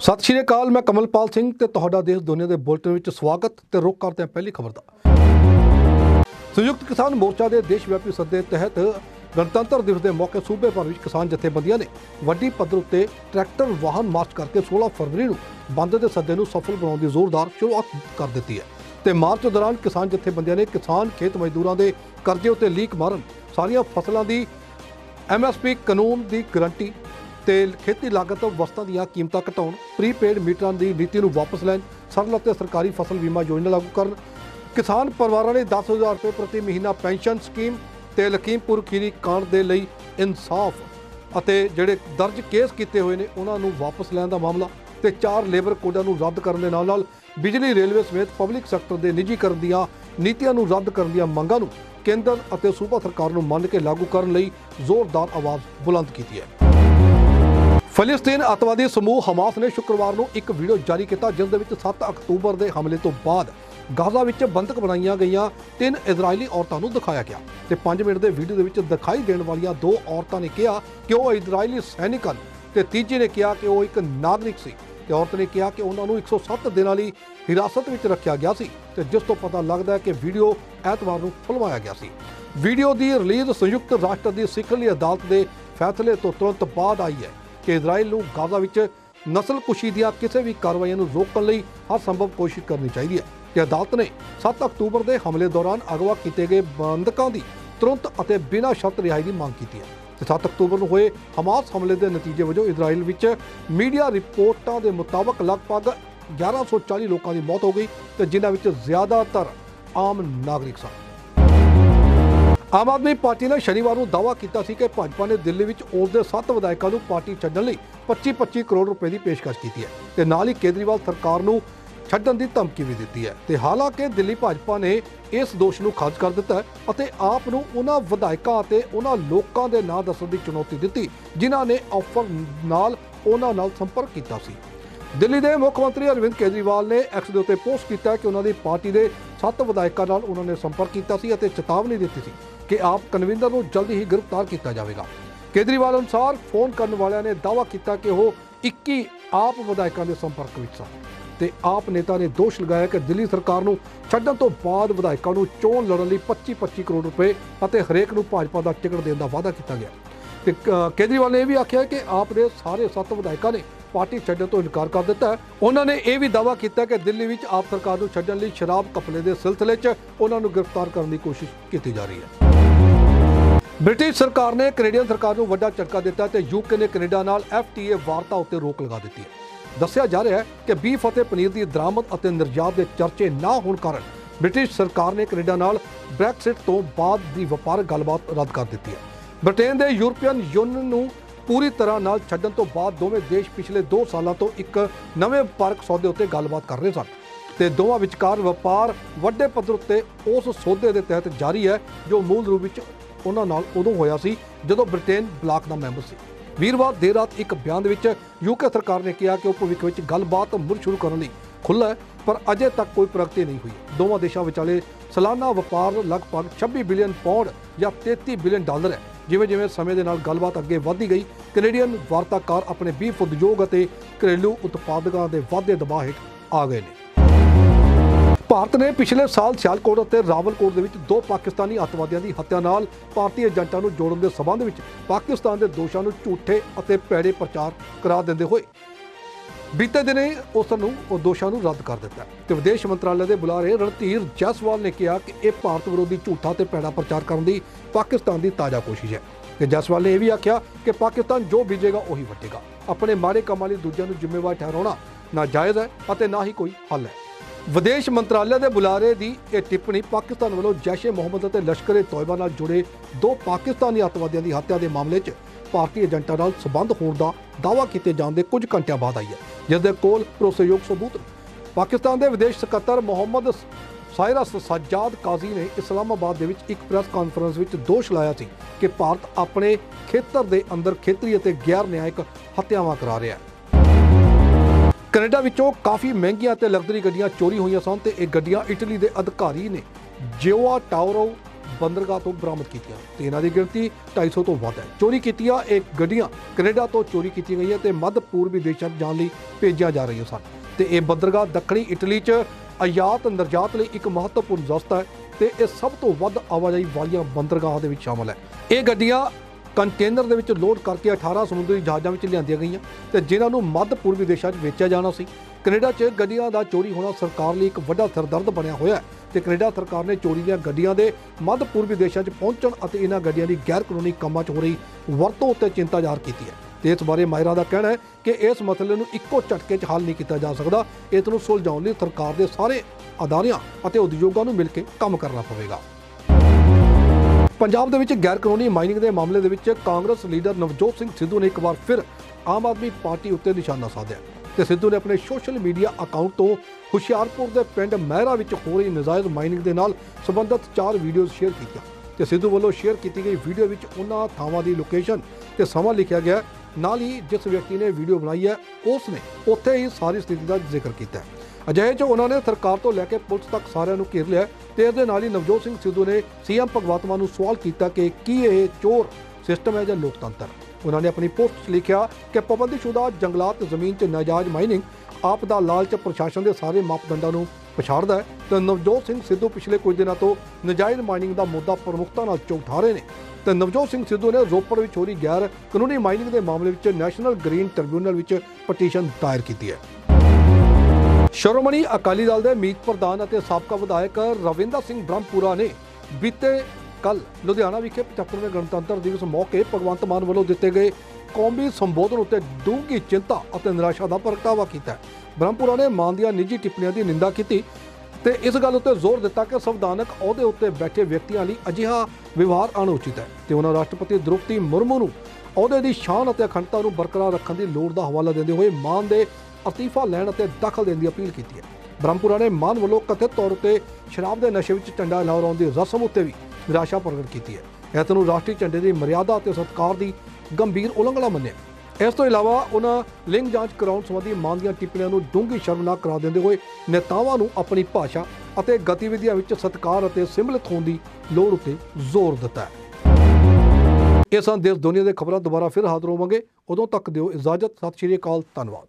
ਸਤਿ ਸ਼੍ਰੀ ਅਕਾਲ, ਮੈਂ ਕਮਲਪਾਲ ਸਿੰਘ ਤੇ ਤੁਹਾਡਾ ਦੇਸ਼ ਦੁਨੀਆ ਦੇ ਬੁਲਟਨ ਵਿੱਚ ਸਵਾਗਤ ਤੇ ਰੁਕ ਕਰਦੇ ਹਾਂ ਪਹਿਲੀ ਖਬਰ ਦਾ। ਸੰਯੁਕਤ ਕਿਸਾਨ ਮੋਰਚਾ ਦੇ ਦੇਸ਼ ਵਿਆਪੀ ਸੱਦੇ ਤਹਿਤ ਗਣਤੰਤਰ ਦਿਵਸ ਦੇ ਮੌਕੇ ਸੂਬੇ ਭਰ ਵਿੱਚ ਕਿਸਾਨ ਜਥੇਬੰਦੀਆਂ ਨੇ ਵੱਡੀ ਪੱਧਰ ਉੱਤੇ ਟਰੈਕਟਰ ਵਾਹਨ ਮਾਰਚ ਕਰਕੇ 16 ਫਰਵਰੀ ਨੂੰ ਬੰਦ ਦੇ ਸੱਦੇ ਨੂੰ ਸਫਲ ਬਣਾਉਣ ਦੀ ਜ਼ੋਰਦਾਰ ਸ਼ੁਰੂਆਤ ਕਰ ਦਿੱਤੀ ਹੈ। ਤੇ ਮਾਰਚ ਦੌਰਾਨ ਕਿਸਾਨ ਜਥੇਬੰਦੀਆਂ ਨੇ ਕਿਸਾਨ ਖੇਤ ਮਜ਼ਦੂਰਾਂ ਦੇ ਕਰਜ਼ੇ ਉੱਤੇ ਲੀਕ ਮਾਰਨ ਸਾਰੀਆਂ ਫਸਲਾਂ ਦੀ ਐਮਐਸਪੀ ਕਾਨੂੰਨ ਦੀ ਗਰੰਟੀ ਤੇ ਖੇਤੀ ਲਾਗਤ, ਵਸਤਾਂ ਦੀਆਂ ਕੀਮਤਾਂ ਘਟਾਉਣ ਪ੍ਰੀਪੇਡ ਮੀਟਰਾਂ ਦੀ ਨੀਤੀ ਨੂੰ ਵਾਪਸ ਲੈਣ ਸਰਲ ਅਤੇ ਸਰਕਾਰੀ ਫਸਲ ਬੀਮਾ ਯੋਜਨਾ ਲਾਗੂ ਕਰਨ। ਕਿਸਾਨ ਪਰਿਵਾਰਾਂ ਲਈ 10000 ਰੁਪਏ ਪ੍ਰਤੀ ਮਹੀਨਾ ਪੈਨਸ਼ਨ ਸਕੀਮ ਤੇ ਲਖੀਮਪੁਰ ਖੀਰੀ ਕਾਂਡ ਦੇ ਲਈ ਇਨਸਾਫ ਅਤੇ ਜਿਹੜੇ ਦਰਜ ਕੇਸ ਕੀਤੇ ਹੋਏ ਨੇ, ਉਹਨਾਂ ਨੂੰ ਵਾਪਸ ਲੈਣ ਦਾ ਮਾਮਲਾ ਤੇ ਚਾਰ ਲੇਬਰ ਕੋਡਾਂ ਨੂੰ ਰੱਦ ਕਰਨ ਦੇ ਨਾਲ ਨਾਲ ਬਿਜਲੀ, ਰੇਲਵੇ ਸਮੇਤ ਪਬਲਿਕ ਸੈਕਟਰ ਦੇ ਨਿੱਜੀਕਰਨ ਦੀਆਂ ਨੀਤੀਆਂ ਨੂੰ ਰੱਦ ਕਰਨ ਦੀਆਂ ਮੰਗਾਂ ਨੂੰ ਕੇਂਦਰ ਅਤੇ ਸੂਬਾ ਸਰਕਾਰ ਨੂੰ ਮੰਨ ਕੇ ਲਾਗੂ ਕਰਨ ਲਈ ਜ਼ੋਰਦਾਰ ਆਵਾਜ਼ ਬੁਲੰਦ ਕੀਤੀ ਹੈ। ਫਲਸਤੀਨ ਅੱਤਵਾਦੀ ਸਮੂਹ ਹਮਾਸ ਨੇ ਸ਼ੁੱਕਰਵਾਰ ਨੂੰ ਇੱਕ ਵੀਡੀਓ ਜਾਰੀ ਕੀਤਾ, ਜਿਸ ਦੇ ਵਿੱਚ 7 ਅਕਤੂਬਰ ਦੇ ਹਮਲੇ ਤੋਂ ਬਾਅਦ ਗਾਜ਼ਾ ਵਿੱਚ ਬੰਦਕ ਬਣਾਈਆਂ ਗਈਆਂ ਤਿੰਨ ਇਜ਼ਰਾਈਲੀ ਔਰਤਾਂ ਨੂੰ ਦਿਖਾਇਆ ਗਿਆ। ਤੇ 5 ਮਿੰਟ ਦੇ ਵੀਡੀਓ ਦੇ ਵਿੱਚ ਦਿਖਾਈ ਦੇਣ ਵਾਲੀਆਂ ਦੋ ਔਰਤਾਂ ਨੇ ਕਿਹਾ ਕਿ ਉਹ ਇਜ਼ਰਾਈਲੀ ਸੈਨਿਕ ਹਨ ਤੇ ਤੀਜੀ ਨੇ ਕਿਹਾ ਕਿ ਉਹ ਇੱਕ ਨਾਗਰਿਕ ਸੀ। ਤੇ ਔਰਤ ਨੇ ਕਿਹਾ ਕਿ ਉਹਨਾਂ ਨੂੰ 107 ਦਿਨਾਂ ਲਈ ਹਿਰਾਸਤ ਵਿੱਚ ਰੱਖਿਆ ਗਿਆ ਸੀ ਤੇ ਜਿਸ ਤੋਂ ਪਤਾ ਲੱਗਦਾ ਹੈ ਕਿ ਵੀਡੀਓ ਐਤਵਾਰ ਨੂੰ ਖੁਲਵਾਇਆ ਗਿਆ ਸੀ। ਵੀਡੀਓ ਦੀ ਰਿਲੀਜ਼ ਸੰਯੁਕਤ ਰਾਸ਼ਟਰ ਦੀ ਸਿਖਰਲੀ ਅਦਾਲਤ ਦੇ ਫੈਸਲੇ ਤੋਂ ਤੁਰੰਤ ਬਾਅਦ ਆਈ ਹੈ। ਕਿ ਇਜ਼ਰਾਈਲ ਨੂੰ ਗਾਜ਼ਾ ਵਿੱਚ ਨਸਲਕੁਸ਼ੀ ਦੀਆਂ ਕਿਸੇ ਵੀ ਕਾਰਵਾਈਆਂ ਨੂੰ ਰੋਕਣ ਲਈ ਹਰ ਸੰਭਵ ਕੋਸ਼ਿਸ਼ ਕਰਨੀ ਚਾਹੀਦੀ ਹੈ। ਤੇ ਅਦਾਲਤ ਨੇ 7 ਅਕਤੂਬਰ ਦੇ ਹਮਲੇ ਦੌਰਾਨ ਅਗਵਾ ਕੀਤੇ ਗਏ ਬੰਦਕਾਂ ਦੀ ਤੁਰੰਤ ਅਤੇ ਬਿਨਾਂ ਸ਼ਰਤ ਰਿਹਾਈ ਦੀ ਮੰਗ ਕੀਤੀ ਹੈ। ਤੇ 7 ਅਕਤੂਬਰ ਨੂੰ ਹੋਏ ਹਮਾਸ ਹਮਲੇ ਦੇ ਨਤੀਜੇ ਵਜੋਂ ਇਜ਼ਰਾਈਲ ਵਿੱਚ ਮੀਡੀਆ ਰਿਪੋਰਟਾਂ ਦੇ ਮੁਤਾਬਕ ਲਗਭਗ 1140 ਲੋਕਾਂ ਦੀ ਮੌਤ ਹੋ ਗਈ ਤੇ ਜਿਨ੍ਹਾਂ ਵਿੱਚ ਜ਼ਿਆਦਾਤਰ ਆਮ ਨਾਗਰਿਕ ਸਨ। ਆਮ ਆਦਮੀ ਪਾਰਟੀ ਨੇ ਸ਼ਨੀਵਾਰ ਨੂੰ ਦਾਅਵਾ ਕੀਤਾ ਸੀ ਕਿ ਭਾਜਪਾ ਨੇ ਦਿੱਲੀ ਵਿੱਚ ਉਸ ਦੇ 7 ਵਿਧਾਇਕਾਂ ਨੂੰ ਪਾਰਟੀ ਛੱਡਣ ਲਈ 25-25 ਕਰੋੜ ਰੁਪਏ ਦੀ ਪੇਸ਼ਕਸ਼ ਕੀਤੀ ਹੈ ਤੇ ਨਾਲ ਹੀ ਕੇਜਰੀਵਾਲ ਸਰਕਾਰ ਨੂੰ ਛੱਡਣ ਦੀ ਧਮਕੀ ਵੀ ਦਿੱਤੀ ਹੈ। ਤੇ ਹਾਲਾਂਕਿ ਦਿੱਲੀ ਭਾਜਪਾ ਨੇ ਇਸ ਦੋਸ਼ ਨੂੰ ਖਾਰਜ ਕਰ ਦਿੱਤਾ ਅਤੇ ਆਪ ਨੂੰ ਉਹਨਾਂ ਵਿਧਾਇਕਾਂ ਅਤੇ ਉਹਨਾਂ ਲੋਕਾਂ ਦੇ ਨਾਂ ਦੱਸਣ ਦੀ ਚੁਣੌਤੀ ਦਿੱਤੀ, ਜਿਨ੍ਹਾਂ ਨੇ ਆਫਰ ਨਾਲ ਉਹਨਾਂ ਨਾਲ ਸੰਪਰਕ ਕੀਤਾ ਸੀ। ਦਿੱਲੀ ਦੇ ਮੁੱਖ ਮੰਤਰੀ ਅਰਵਿੰਦ ਕੇਜਰੀਵਾਲ ਨੇ ਐਕਸ ਦੇ ਉੱਤੇ ਪੋਸਟ ਕੀਤਾ ਕਿ ਉਹਨਾਂ ਦੀ ਪਾਰਟੀ ਦੇ ਸੱਤ ਵਿਧਾਇਕਾਂ ਨਾਲ ਉਹਨਾਂ ਨੇ ਸੰਪਰਕ ਕੀਤਾ ਸੀ ਅਤੇ ਚੇਤਾਵਨੀ ਦਿੱਤੀ ਸੀ ਕਿ ਆਪ ਕਨਵਿੰਦਰ ਨੂੰ ਜਲਦੀ ਹੀ ਗ੍ਰਿਫਤਾਰ ਕੀਤਾ ਜਾਵੇਗਾ। ਕੇਜਰੀਵਾਲ ਅਨੁਸਾਰ ਫੋਨ ਕਰਨ ਵਾਲਿਆਂ ਨੇ ਦਾਅਵਾ ਕੀਤਾ ਕਿ ਉਹ 21 ਆਪ ਵਿਧਾਇਕਾਂ ਦੇ ਸੰਪਰਕ ਵਿੱਚ ਸਨ ਤੇ ਆਪ ਨੇਤਾ ਨੇ ਦੋਸ਼ ਲਗਾਇਆ ਕਿ ਦਿੱਲੀ ਸਰਕਾਰ ਨੂੰ ਛੱਡਣ ਤੋਂ ਬਾਅਦ ਵਿਧਾਇਕਾਂ ਨੂੰ ਚੋਣ ਲੜਨ ਲਈ 25-25 ਕਰੋੜ ਰੁਪਏ ਅਤੇ ਹਰੇਕ ਨੂੰ ਭਾਜਪਾ ਦਾ ਟਿਕਟ ਦੇਣ ਦਾ ਵਾਅਦਾ ਕੀਤਾ ਗਿਆ। ਤੇ ਅ, ਕੇਜਰੀਵਾਲ ਨੇ ਇਹ ਵੀ ਆਖਿਆ ਕਿ ਆਪ ਦੇ ਸਾਰੇ ਸੱਤ ਵਿਧਾਇਕਾਂ ਨੇ ਪਾਰਟੀ ਛੱਡਣ ਤੋਂ ਇਨਕਾਰ ਕਰ ਦਿੱਤਾ ਉਹਨਾਂ ਨੇ ਇਹ ਵੀ ਦਾਅਵਾ ਕੀਤਾ ਕਿ ਦਿੱਲੀ ਵਿੱਚ ਆਪ ਸਰਕਾਰ ਨੂੰ ਛੱਡਣ ਲਈ ਸ਼ਰਾਬ ਕਪਲੇ ਦੇ ਸਿਲਸਿਲੇ 'ਚ ਉਹਨਾਂ ਨੂੰ ਗ੍ਰਿਫਤਾਰ ਕਰਨ ਦੀ ਕੋਸ਼ਿਸ਼ ਕੀਤੀ ਜਾ ਰਹੀ ਹੈ। ਬ੍ਰਿਟਿਸ਼ ਸਰਕਾਰ ਨੇ ਕੈਨੇਡੀਅਨ ਸਰਕਾਰ ਨੂੰ ਵੱਡਾ ਝਟਕਾ ਦਿੱਤਾ ਤੇ ਯੂਕੇ ਨੇ ਕੈਨੇਡਾ ਨਾਲ FTA ਵਾਰਤਾ ਉੱਤੇ ਰੋਕ ਲਗਾ ਦਿੱਤੀ ਹੈ। ਦੱਸਿਆ ਜਾ ਰਿਹਾ ਹੈ ਕਿ ਬੀਫ ਅਤੇ ਪਨੀਰ ਦੀ ਦਰਾਮਦ ਅਤੇ ਨਿਰਯਾਤ ਦੇ ਚਰਚੇ ਨਾ ਹੋਣ ਕਾਰਨ ਬ੍ਰਿਟਿਸ਼ ਸਰਕਾਰ ਨੇ ਕੈਨੇਡਾ ਨਾਲ ਬ੍ਰੈਕਸਿਟ ਤੋਂ ਬਾਅਦ ਦੀ ਵਪਾਰਕ ਗੱਲਬਾਤ ਰੱਦ ਕਰ ਦਿੱਤੀ ਹੈ। ਬ੍ਰਿਟੇਨ ਦੇ ਯੂਰਪੀਅਨ ਯੂਨੀਅਨ ਨੂੰ ਪੂਰੀ ਤਰ੍ਹਾਂ ਨਾਲ ਛੱਡਣ ਤੋਂ ਬਾਅਦ ਦੋਵੇਂ ਦੇਸ਼ ਪਿਛਲੇ 2 ਸਾਲਾਂ ਤੋਂ ਇੱਕ ਨਵੇਂ ਵਪਾਰਕ ਸੌਦੇ ਉੱਤੇ ਗੱਲਬਾਤ ਕਰ ਰਹੇ ਸਨ ਤੇ ਦੋਵਾਂ ਵਿਚਕਾਰ ਵਪਾਰ ਵੱਡੇ ਪੱਧਰ ਉੱਤੇ ਉਸ ਸੌਦੇ ਦੇ ਤਹਿਤ ਜਾਰੀ ਹੈ ਜੋ ਮੂਲ ਰੂਪ ਵਿੱਚ ਉਹਨਾਂ ਨਾਲ ਉਦੋਂ ਹੋਇਆ ਸੀ ਜਦੋਂ ਬ੍ਰਿਟੇਨ ਬਲਾਕ ਦਾ ਮੈਂਬਰ ਸੀ। ਵੀਰਵਾਰ ਦੇਰ ਰਾਤ ਇੱਕ ਬਿਆਨ ਦੇ ਵਿੱਚ ਯੂਕੇ ਸਰਕਾਰ ਨੇ ਕਿਹਾ ਕਿ ਉਹ ਭਵਿੱਖ ਵਿੱਚ ਗੱਲਬਾਤ ਮੁੜ ਸ਼ੁਰੂ ਕਰਨ ਲਈ ਖੁੱਲ੍ਹਾ ਹੈ, ਪਰ ਅਜੇ ਤੱਕ ਕੋਈ ਪ੍ਰਗਤੀ ਨਹੀਂ ਹੋਈ। ਦੋਵਾਂ ਦੇਸ਼ਾਂ ਵਿਚਾਲੇ ਸਾਲਾਨਾ ਵਪਾਰ ਲਗਭਗ 26 ਬਿਲੀਅਨ ਪਾਉਂਡ ਜਾਂ 33 ਬਿਲੀਅਨ ਡਾਲਰ ਹੈ। ਜਿਵੇਂ ਜਿਵੇਂ ਸਮੇਂ ਦੇ ਨਾਲ ਗੱਲਬਾਤ ਅੱਗੇ ਵਧਦੀ ਗਈ, ਕੈਨੇਡੀਅਨ ਵਾਰਤਾਕਾਰ ਆਪਣੇ ਬੀਫ ਉਦਯੋਗ ਅਤੇ ਘਰੇਲੂ ਉਤਪਾਦਕਾਂ ਦੇ ਵਾਧੇ ਦਬਾਅ ਹੇਠ ਆ ਗਏ ਨੇ। ਭਾਰਤ ਨੇ ਪਿਛਲੇ ਸਾਲ ਸਿਆਲਕੋਟ ਅਤੇ ਰਾਵਲਕੋਟ ਦੇ ਵਿੱਚ ਦੋ ਪਾਕਿਸਤਾਨੀ ਅੱਤਵਾਦੀਆਂ ਦੀ ਹੱਤਿਆ ਨਾਲ ਭਾਰਤੀ ਏਜੰਟਾਂ ਨੂੰ ਜੋੜਨ ਦੇ ਸਬੰਧ ਵਿੱਚ ਪਾਕਿਸਤਾਨ ਦੇ ਦੋਸ਼ਾਂ ਨੂੰ ਝੂਠੇ ਅਤੇ ਭੈੜੇ ਪ੍ਰਚਾਰ ਕਰਾ ਦਿੰਦੇ ਹੋਏ ਬੀਤੇ ਦਿਨੇ ਉਸ ਨੂੰ ਉਹ ਦੋਸ਼ਾਂ ਨੂੰ ਰੱਦ ਕਰ ਦਿੱਤਾ। ਤੇ ਵਿਦੇਸ਼ ਮੰਤਰਾਲੇ ਦੇ ਬੁਲਾਰੇ ਰਣਧੀਰ ਜੈਸਵਾਲ ਨੇ ਕਿਹਾ ਕਿ ਇਹ ਭਾਰਤ ਵਿਰੋਧੀ ਝੂਠਾ ਤੇ ਭੈੜਾ ਪ੍ਰਚਾਰ ਕਰਨ ਦੀ ਪਾਕਿਸਤਾਨ ਦੀ ਤਾਜ਼ਾ ਕੋਸ਼ਿਸ਼ ਹੈ। ਤੇ ਜੈਸਵਾਲ ਨੇ ਇਹ ਵੀ ਆਖਿਆ ਕਿ ਪਾਕਿਸਤਾਨ ਜੋ ਬੀਜੇਗਾ ਉਹੀ ਵੱਟੇਗਾ। ਆਪਣੇ ਮਾੜੇ ਕੰਮਾਂ ਲਈ ਦੂਜਿਆਂ ਨੂੰ ਜ਼ਿੰਮੇਵਾਰ ਠਹਿਰਾਉਣਾ ਨਾ ਜਾਇਜ਼ ਹੈ ਅਤੇ ਨਾ ਹੀ ਕੋਈ ਹੱਲ ਹੈ। ਵਿਦੇਸ਼ ਮੰਤਰਾਲੇ ਦੇ ਬੁਲਾਰੇ ਦੀ ਇਹ ਟਿੱਪਣੀ ਪਾਕਿਸਤਾਨ ਵੱਲੋਂ ਜੈਸ਼-ਏ ਮੁਹੰਮਦ ਅਤੇ ਲਸ਼ਕਰ-ਏ-ਤੌਇਬਾ ਨਾਲ ਜੁੜੇ ਦੋ ਪਾਕਿਸਤਾਨੀ ਅੱਤਵਾਦੀਆਂ ਦੀ ਹੱਤਿਆ ਦੇ ਮਾਮਲੇ 'ਚ ਭਾਰਤੀ ਏਜੰਟਾਂ ਨਾਲ ਸਬੰਧ ਹੋਣ ਦਾ ਦਾਅਵਾ ਕੀਤੇ ਜਾਣ ਦੇ ਕੁਝ ਘੰਟਿਆਂ ਬਾਅਦ ਆਈ ਹੈ, ਜਿਸ ਦੇ ਕੋਲ ਭਰੋਸੇਯੋਗ ਸਬੂਤ ਪਾਕਿਸਤਾਨ ਦੇ ਵਿਦੇਸ਼ ਸਕੱਤਰ ਮੁਹੰਮਦ ਸਾਇਰਸ ਸੱਜਾਦ ਕਾਜ਼ੀ ਨੇ ਇਸਲਾਮਾਬਾਦ ਦੇ ਵਿੱਚ ਇੱਕ ਪ੍ਰੈਸ ਕਾਨਫਰੰਸ ਵਿੱਚ ਦੋਸ਼ ਲਾਇਆ ਸੀ ਕਿ ਭਾਰਤ ਆਪਣੇ ਖੇਤਰ ਦੇ ਅੰਦਰ ਖੇਤਰੀ ਅਤੇ ਗੈਰ ਨਿਆਇਕ ਹੱਤਿਆਵਾਂ ਕਰਾ ਰਿਹਾ ਹੈ। ਕੈਨੇਡਾ ਵਿੱਚੋਂ ਕਾਫੀ ਮਹਿੰਗੀਆਂ ਤੇ ਲਗਜ਼ਰੀ ਗੱਡੀਆਂ ਚੋਰੀ ਹੋਈਆਂ ਸਨ ਤੇ ਇਹ ਗੱਡੀਆਂ ਇਟਲੀ ਦੇ ਅਧਿਕਾਰੀ ਨੇ ਜਿਓਆ ਟਾਉਰੋ ਬੰਦਰਗਾਹ ਤੋਂ ਬਰਾਮਦ ਕੀਤੀਆਂ ਤੇ ਇਹਨਾਂ ਦੀ ਗਿਣਤੀ 250 ਤੋਂ ਵੱਧ ਹੈ। ਚੋਰੀ ਕੀਤੀਆਂ ਇਹ ਗੱਡੀਆਂ ਕੈਨੇਡਾ ਤੋਂ ਚੋਰੀ ਕੀਤੀਆਂ ਗਈਆਂ ਤੇ ਮੱਧ ਪੂਰਬੀ ਦੇਸ਼ਾਂ 'ਚ ਜਾਣ ਲਈ ਭੇਜੀਆਂ ਜਾ ਰਹੀਆਂ ਸਨ ਤੇ ਇਹ ਬੰਦਰਗਾਹ ਦੱਖਣੀ ਇਟਲੀ 'ਚ ਆਯਾਤ ਨਿਰਯਾਤ ਲਈ ਇੱਕ ਮਹੱਤਵਪੂਰਨ ਰਸਤਾ ਹੈ ਤੇ ਇਹ ਸਭ ਤੋਂ ਵੱਧ ਆਵਾਜਾਈ ਵਾਲੀਆਂ ਬੰਦਰਗਾਹਾਂ ਦੇ ਵਿੱਚ ਸ਼ਾਮਲ ਹੈ। ਇਹ ਗੱਡੀਆਂ ਕੰਟੇਨਰ ਦੇ ਵਿੱਚ ਲੋਡ ਕਰਕੇ 18 ਸਮੁੰਦਰੀ ਜਹਾਜ਼ਾਂ ਵਿੱਚ ਲਿਆਂਦੀਆਂ ਗਈਆਂ ਤੇ ਜਿਨ੍ਹਾਂ ਨੂੰ ਮੱਧ ਪੂਰਬੀ ਦੇਸ਼ਾਂ 'ਚ ਵੇਚਿਆ ਜਾਣਾ ਸੀ। ਕੈਨੇਡਾ 'ਚ ਗੱਡੀਆਂ ਦਾ ਚੋਰੀ ਹੋਣਾ ਸਰਕਾਰ ਲਈ ਇੱਕ ਵੱਡਾ ਸਿਰਦਰਦ ਬਣਿਆ ਹੋਇਆ ਹੈ ਤੇ ਕੈਨੇਡਾ ਸਰਕਾਰ ਨੇ ਚੋਰੀ ਦੀਆਂ ਗੱਡੀਆਂ ਦੇ ਮੱਧ ਪੂਰਬੀ ਦੇਸ਼ਾਂ 'ਚ ਪਹੁੰਚਣ ਅਤੇ ਇਹਨਾਂ ਗੱਡੀਆਂ ਦੀ ਗੈਰ ਕਾਨੂੰਨੀ ਕੰਮਾਂ 'ਚ ਹੋ ਰਹੀ ਵਰਤੋਂ ਉੱਤੇ ਚਿੰਤਾ ਜ਼ਾਹਰ ਕੀਤੀ ਹੈ। ਤੇ ਇਸ ਬਾਰੇ ਮਾਹਿਰਾਂ ਦਾ ਕਹਿਣਾ ਹੈ ਕਿ ਇਸ ਮਸਲੇ ਨੂੰ ਇੱਕੋ ਝਟਕੇ 'ਚ ਹੱਲ ਨਹੀਂ ਕੀਤਾ ਜਾ ਸਕਦਾ। ਇਸ ਨੂੰ ਸੁਲਝਾਉਣ ਲਈ ਸਰਕਾਰ ਦੇ ਸਾਰੇ ਅਦਾਰਿਆਂ ਅਤੇ ਉਦਯੋਗਾਂ ਨੂੰ ਮਿਲ ਕੇ ਕੰਮ ਕਰਨਾ ਪਵੇਗਾ। ਪੰਜਾਬ ਦੇ ਵਿੱਚ ਗੈਰ ਕਾਨੂੰਨੀ ਮਾਈਨਿੰਗ ਦੇ ਮਾਮਲੇ ਦੇ ਵਿੱਚ ਕਾਂਗਰਸ ਲੀਡਰ ਨਵਜੋਤ ਸਿੰਘ ਸਿੱਧੂ ਨੇ ਇੱਕ ਵਾਰ ਫਿਰ ਆਮ ਆਦਮੀ ਪਾਰਟੀ ਉੱਤੇ ਨਿਸ਼ਾਨਾ ਸਾਧਿਆ ਤੇ ਸਿੱਧੂ ਨੇ ਆਪਣੇ ਸੋਸ਼ਲ ਮੀਡੀਆ ਅਕਾਊਂਟ ਤੋਂ ਹੁਸ਼ਿਆਰਪੁਰ ਦੇ ਪਿੰਡ ਮਹਿਰਾ ਵਿੱਚ ਹੋ ਰਹੀ ਨਜਾਇਜ਼ ਮਾਈਨਿੰਗ ਦੇ ਨਾਲ ਸੰਬੰਧਿਤ ਚਾਰ ਵੀਡੀਓਜ਼ ਸ਼ੇਅਰ ਕੀਤੀਆਂ ਤੇ ਸਿੱਧੂ ਵੱਲੋਂ ਸ਼ੇਅਰ ਕੀਤੀ ਗਈ ਵੀਡੀਓ ਵਿੱਚ ਉਹਨਾਂ ਥਾਵਾਂ ਦੀ ਲੋਕੇਸ਼ਨ ਤੇ ਸਮਾਂ ਲਿਖਿਆ ਗਿਆ। ਨਾਲ ਹੀ ਜਿਸ ਵਿਅਕਤੀ ਨੇ ਵੀਡੀਓ ਬਣਾਈ ਹੈ, ਉਸ ਨੇ ਉੱਥੇ ਹੀ ਸਾਰੀ ਸਥਿਤੀ ਦਾ ਜ਼ਿਕਰ ਕੀਤਾ। ਹੈ ਅਜਿਹੇ 'ਚ ਉਹਨਾਂ ਨੇ ਸਰਕਾਰ ਤੋਂ ਲੈ ਕੇ ਪੁਲਿਸ ਤੱਕ ਸਾਰਿਆਂ ਨੂੰ ਘੇਰ ਲਿਆ ਤੇ ਦੇ ਨਾਲ ਹੀ ਨਵਜੋਤ ਸਿੰਘ ਸਿੱਧੂ ਨੇ ਸੀਐਮ ਭਗਵੰਤ ਮਾਨ ਨੂੰ ਸਵਾਲ ਕੀਤਾ ਕਿ ਕੀ ਇਹ ਚੋਰ ਸਿਸਟਮ ਹੈ ਜਾਂ ਲੋਕਤੰਤਰ? ਉਹਨਾਂ ਨੇ ਆਪਣੀ ਪੋਸਟ 'ਚ ਲਿਖਿਆ ਕਿ ਪਾਬੰਦੀਸ਼ੁਦਾ ਜੰਗਲਾਤ ਜ਼ਮੀਨ 'ਚ ਨਾਜਾਇਜ਼ ਮਾਈਨਿੰਗ ਆਪ ਦਾ ਲਾਲਚ ਪ੍ਰਸ਼ਾਸਨ ਦੇ ਸਾਰੇ ਮਾਪਦੰਡਾਂ ਨੂੰ ਪਛਾੜਦਾ ਹੈ। ਤੇ ਨਵਜੋਤ ਸਿੰਘ ਸਿੱਧੂ ਪਿਛਲੇ ਕੁਝ ਦਿਨਾਂ ਤੋਂ ਨਾਜਾਇਜ਼ ਮਾਈਨਿੰਗ ਦਾ ਮੁੱਦਾ ਪ੍ਰਮੁੱਖਤਾ ਨਾਲ ਚੌਥਾ ਰਹੇ ਨੇ। ਤੇ ਨਵਜੋਤ ਸਿੰਘ ਸਿੱਧੂ ਨੇ ਰੋਪੜ ਵਿੱਚ ਹੋ ਰਹੀ ਗੈਰ ਕਾਨੂੰਨੀ ਮਾਈਨਿੰਗ ਦੇ ਮਾਮਲੇ ਵਿੱਚ ਨੈਸ਼ਨਲ ਗ੍ਰੀਨ ਟ੍ਰਿਬਿਊਨਲ ਵਿੱਚ ਪਟੀਸ਼ਨ ਦਾਇਰ ਕੀਤੀ ਹੈ। ਸ਼੍ਰੋਮਣੀ ਅਕਾਲੀ ਦਲ ਦੇ ਮੀਤ ਪ੍ਰਧਾਨ ਅਤੇ ਸਾਬਕਾ ਵਿਧਾਇਕ ਰਵਿੰਦਰ ਸਿੰਘ ਬ੍ਰਹਮਪੁਰਾ ਨੇ ਬੀਤੇ ਕੱਲ ਲੁਧਿਆਣਾ ਵਿਖੇ 75ਵੇਂ ਗਣਤੰਤਰ ਦਿਵਸ ਮੌਕੇ ਭਗਵੰਤ ਮਾਨ ਵੱਲੋਂ ਦਿੱਤੇ ਗਏ ਕੌਮੀ ਸੰਬੋਧਨ ਉੱਤੇ ਡੂੰਘੀ ਚਿੰਤਾ ਅਤੇ ਨਿਰਾਸ਼ਾ ਦਾ ਪ੍ਰਗਟਾਵਾ ਕੀਤਾ। ਬ੍ਰਹਮਪੁਰਾ ਨੇ ਮਾਨ ਦੀਆਂ ਨਿੱਜੀ ਟਿੱਪਣੀਆਂ ਦੀ ਨਿੰਦਾ ਕੀਤੀ ਤੇ ਇਸ ਗੱਲ ਉੱਤੇ ਜ਼ੋਰ ਦਿੱਤਾ ਕਿ ਸੰਵਿਧਾਨਕ ਅਹੁਦੇ ਉੱਤੇ ਬੈਠੇ ਵਿਅਕਤੀਆਂ ਲਈ ਅਜਿਹਾ ਵਿਵਹਾਰ ਅਣਉਚਿਤ ਹੈ ਤੇ ਉਹਨਾਂ ਰਾਸ਼ਟਰਪਤੀ ਦ੍ਰੋਪਦੀ ਮੁਰਮੂ ਨੂੰ ਅਹੁਦੇ ਦੀ ਸ਼ਾਨ ਅਤੇ ਅਖੰਡਤਾ ਨੂੰ ਬਰਕਰਾਰ ਰੱਖਣ ਦੀ ਲੋੜ ਦਾ ਹਵਾਲਾ ਦਿੰਦੇ ਹੋਏ ਮਾਨ ਦੇ ਅਸਤੀਫਾ ਲੈਣ ਅਤੇ ਦਖਲ ਦੇਣ ਦੀ ਅਪੀਲ ਕੀਤੀ ਹੈ। ਬ੍ਰਹਮਪੁਰਾ ਨੇ ਮਾਨ ਵੱਲੋਂ ਕਥਿਤ ਤੌਰ ਉੱਤੇ ਸ਼ਰਾਬ ਦੇ ਨਸ਼ੇ ਵਿੱਚ ਝੰਡਾ ਲਹਿਰਾਉਣ ਦੀ ਰਸਮ ਉੱਤੇ ਵੀ ਨਿਰਾਸ਼ਾ ਪ੍ਰਗਟ ਕੀਤੀ ਹੈ। ਇਸ ਨੂੰ ਰਾਸ਼ਟਰੀ ਝੰਡੇ ਦੀ ਮਰਿਆਦਾ ਅਤੇ ਸਤਿਕਾਰ ਦੀ ਗੰਭੀਰ ਉਲੰਘਣਾ ਮੰਨਿਆ ਇਸ ਤੋਂ ਇਲਾਵਾ ਉਹਨਾਂ ਲਿੰਗ ਜਾਂਚ ਕਰਾਉਣ ਸੰਬੰਧੀ ਮਾਨ ਦੀਆਂ ਟਿੱਪਣੀਆਂ ਨੂੰ ਡੂੰਘੀ ਸ਼ਰਮਨਾਕ ਕਰਾ ਦਿੰਦੇ ਹੋਏ ਨੇਤਾਵਾਂ ਨੂੰ ਆਪਣੀ ਭਾਸ਼ਾ ਅਤੇ ਗਤੀਵਿਧੀਆਂ ਵਿੱਚ ਸਤਿਕਾਰ ਅਤੇ ਸਿਮਲਤ ਹੋਣ ਦੀ ਲੋੜ ਉੱਤੇ ਜ਼ੋਰ ਦਿੱਤਾ ਹੈ। ਇਹ ਸਨ ਦੇਸ਼ ਦੁਨੀਆ ਦੇ ਖਬਰਾਂ ਦੁਬਾਰਾ ਫਿਰ ਹਾਜ਼ਰ ਹੋਵਾਂਗੇ। ਉਦੋਂ ਤੱਕ ਦਿਓ ਇਜਾਜ਼ਤ। ਸਤਿ ਸ਼੍ਰੀ ਅਕਾਲ। ਧੰਨਵਾਦ।